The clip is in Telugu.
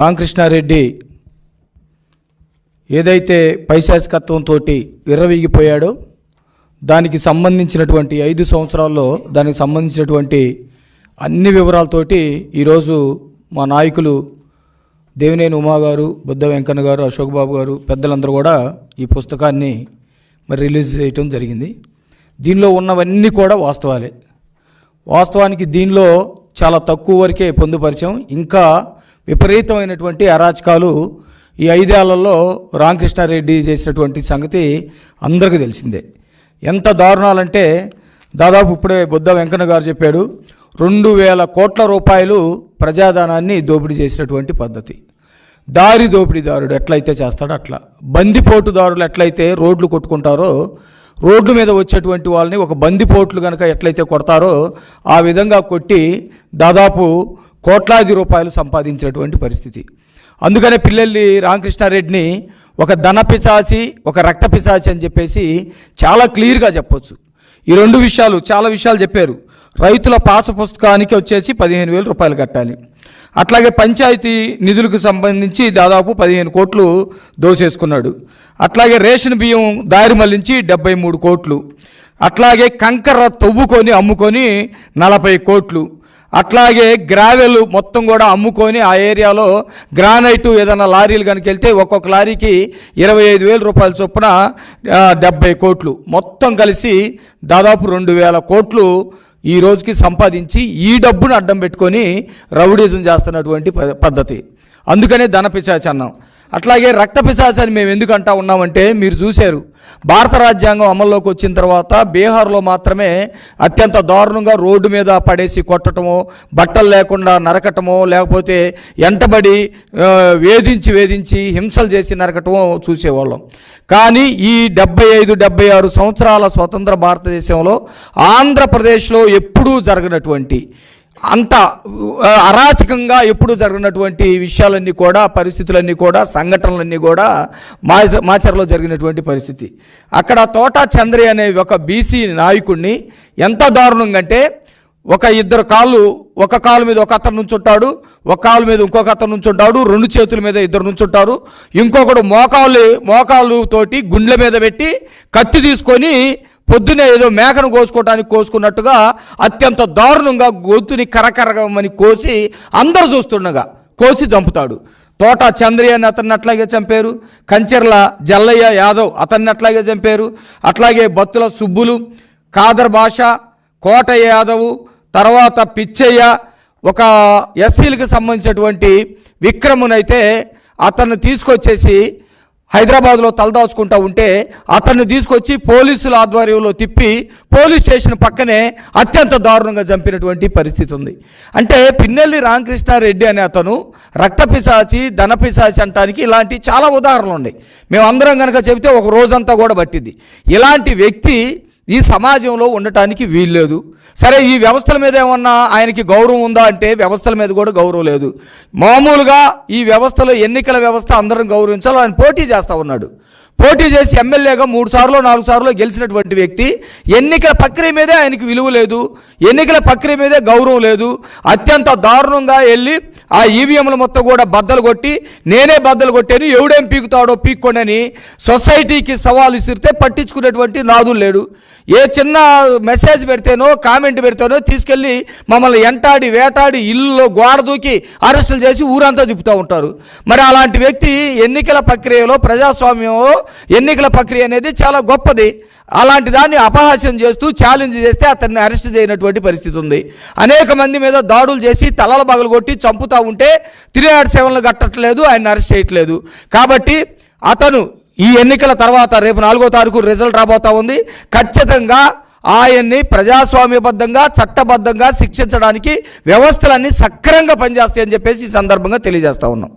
రామకృష్ణారెడ్డి ఏదైతే పైశాసికత్వంతో విర్రవీగిపోయాడో దానికి సంబంధించినటువంటి ఐదు సంవత్సరాల్లో దానికి సంబంధించినటువంటి అన్ని వివరాలతోటి ఈరోజు మా నాయకులు దేవినేని ఉమా గారు బుద్ధ వెంకన్న గారు అశోక్ బాబు గారు పెద్దలందరూ కూడా ఈ పుస్తకాన్ని మరి రిలీజ్ చేయటం జరిగింది. దీనిలో ఉన్నవన్నీ కూడా వాస్తవాలే. వాస్తవానికి దీనిలో చాలా తక్కువ వరకే పొందుపరిచాం. ఇంకా విపరీతమైనటువంటి అరాచకాలు ఈ ఐదేళ్ళలో రామకృష్ణారెడ్డి చేసినటువంటి సంగతి అందరికీ తెలిసిందే. ఎంత దారుణాలంటే దాదాపు ఇప్పుడే బుద్ధ వెంకన్న గారు చెప్పాడు రెండు వేల కోట్ల రూపాయలు ప్రజాధనాన్ని దోపిడీ చేసినటువంటి పద్ధతి. దారి దోపిడీదారుడు ఎట్లయితే చేస్తాడో అట్లా. బందిపోటుదారులు ఎట్లయితే రోడ్లు కొట్టుకుంటారో రోడ్ల మీద వచ్చేటువంటి వాళ్ళని ఒక బందిపోట్లు కనుక ఎట్లయితే కొడతారో ఆ విధంగా కొట్టి దాదాపు కోట్లాది రూపాయలు సంపాదించినటువంటి పరిస్థితి. అందుకనే పిల్లల్ని రామకృష్ణారెడ్డిని ఒక ధన పిచాచి ఒక రక్త పిచాచి అని చెప్పేసి చాలా క్లియర్గా చెప్పొచ్చు. ఈ రెండు విషయాలు చాలా విషయాలు చెప్పారు. రైతుల పాస పుస్తకానికి వచ్చేసి పదిహేను వేల రూపాయలు కట్టాలి. అట్లాగే పంచాయతీ నిధులకు సంబంధించి దాదాపు పదిహేను కోట్లు దోసేసుకున్నాడు. అట్లాగే రేషన్ బియ్యం దారి మళ్ళించి డెబ్బై మూడు కోట్లు. అట్లాగే కంకర తవ్వుకొని అమ్ముకొని నలభై కోట్లు. అట్లాగే గ్రావెల్ మొత్తం కూడా అమ్ముకొని ఆ ఏరియాలో గ్రానైట్ ఏదైనా లారీలు కనుక వెళ్తే ఒక్కొక్క లారీకి ఇరవై ఐదు వేల రూపాయల చొప్పున డెబ్బై కోట్లు. మొత్తం కలిసి దాదాపు రెండు వేల కోట్లు ఈ రోజుకి సంపాదించి ఈ డబ్బును అడ్డం పెట్టుకొని రౌడీజం చేస్తున్నటువంటి ప- పద్ధతి. అందుకనే ధన పిశాచి అన్నాం అట్లాగే రక్త పిశాచి మేము ఎందుకు అంటా ఉన్నామంటే మీరు చూశారు భారత రాజ్యాంగం అమల్లోకి వచ్చిన తర్వాత బీహార్లో మాత్రమే అత్యంత దారుణంగా రోడ్డు మీద పడేసి కొట్టటమో బట్టలు లేకుండా నరకటమో లేకపోతే ఎంటబడి వేధించి వేధించి హింసలు చేసి నరకటమో చూసేవాళ్ళం. కానీ ఈ డెబ్బై ఐదు డెబ్బై ఆరు సంవత్సరాల స్వతంత్ర భారతదేశంలో ఆంధ్రప్రదేశ్లో ఎప్పుడూ జరగనటువంటి అంత అరాచకంగా ఎప్పుడు జరిగినటువంటి విషయాలన్నీ కూడా పరిస్థితులన్నీ కూడా సంఘటనలన్నీ కూడా మాచర్లో జరిగినటువంటి పరిస్థితి. అక్కడ తోటా చంద్రి అనే ఒక బీసీ నాయకుడిని ఎంత దారుణంగా అంటే ఒక ఇద్దరు కాళ్ళు ఒక కాలు మీద ఒక అతను నుంచుంటాడు ఒక కాలు మీద ఇంకొక అతను నుంచుంటాడు రెండు చేతుల మీద ఇద్దరు నుంచుంటారు. ఇంకొకడు మోకాలు మోకాలు తోటి గుండెల మీద పెట్టి కత్తి తీసుకొని పొద్దునే ఏదో మేకను కోసుకోవటానికి కోసుకున్నట్టుగా అత్యంత దారుణంగా గొంతుని కరకరగమని కోసి అందరు చూస్తుండగా కోసి చంపుతాడు. తోట చంద్రయ్య అని అతన్ని అట్లాగే చంపారు. కంచెర్ల జల్లయ్య యాదవ్ అతన్ని అట్లాగే చంపారు. అట్లాగే బత్తుల సుబ్బులు కాదర్ భాష కోటయ్య యాదవ్ తర్వాత పిచ్చయ్య ఒక ఎస్సీలకు సంబంధించినటువంటి విక్రమునైతే అతన్ని తీసుకొచ్చేసి హైదరాబాద్లో తలదాచుకుంటా ఉంటే అతన్ని తీసుకొచ్చి పోలీసుల ఆధ్వర్యంలో తిప్పి పోలీస్ స్టేషన్ పక్కనే అత్యంత దారుణంగా చంపినటువంటి పరిస్థితి ఉంది. అంటే పిన్నెల్లి రామకృష్ణారెడ్డి అనే అతను రక్త పిశాచి ధన పిశాచి అంటానికి ఇలాంటి చాలా ఉదాహరణలు ఉన్నాయి. మేము అందరం కనుక చెబితే ఒక రోజంతా కూడా పట్టింది. ఇలాంటి వ్యక్తి ఈ సమాజంలో ఉండటానికి వీల్లేదు. సరే ఈ వ్యవస్థల మీద ఏమన్నా ఆయనకి గౌరవం ఉందా అంటే వ్యవస్థల మీద కూడా గౌరవం లేదు. మామూలుగా ఈ వ్యవస్థలో ఎన్నికల వ్యవస్థ అందరం గౌరవించాలి ఆయన పోటీ చేస్తూ ఉన్నాడు. పోటీ చేసి ఎమ్మెల్యేగా మూడు సార్లు నాలుగు సార్లు గెలిచినటువంటి వ్యక్తి ఎన్నికల ప్రక్రియ మీదే ఆయనకి విలువ లేదు. ఎన్నికల ప్రక్రియ మీదే గౌరవం లేదు. అత్యంత దారుణంగా వెళ్ళి ఆ ఈవీఎంలు మొత్తం కూడా బద్దలు కొట్టి నేనే బద్దలు కొట్టాను ఎవడేం పీకుతాడో పీక్కొని సొసైటీకి సవాలు ఇసిరితే పట్టించుకునేటువంటి నాదులు లేడు. ఏ చిన్న మెసేజ్ పెడితేనో కామెంట్ పెడితేనో తీసుకెళ్ళి మమ్మల్ని ఎంటాడి వేటాడి ఇల్లులో గోడ దూకి అరెస్టులు చేసి ఊరంతా తిప్పుతూ ఉంటారు. మరి అలాంటి వ్యక్తి ఎన్నికల ప్రక్రియలో ప్రజాస్వామ్యంలో ఎన్నికల ప్రక్రియ అనేది చాలా గొప్పది. అలాంటి దాన్ని అపహాస్యం చేస్తూ ఛాలెంజ్ చేస్తే అతన్ని అరెస్ట్ చేయనటువంటి పరిస్థితి ఉంది. అనేక మంది మీద దాడులు చేసి తలల బగలు కొట్టి చంపుతూ ఉంటే త్రీ నాట్ సెవెన్లు కట్టట్లేదు ఆయన అరెస్ట్ చేయట్లేదు. కాబట్టి అతను ఈ ఎన్నికల తర్వాత రేపు నాలుగో తారీఖు రిజల్ట్ రాబోతా ఉంది. ఖచ్చితంగా ఆయన్ని ప్రజాస్వామ్యబద్ధంగా చట్టబద్ధంగా శిక్షించడానికి వ్యవస్థలన్నీ సక్రంగా పనిచేస్తాయని చెప్పేసి ఈ సందర్భంగా తెలియజేస్తా ఉన్నాం.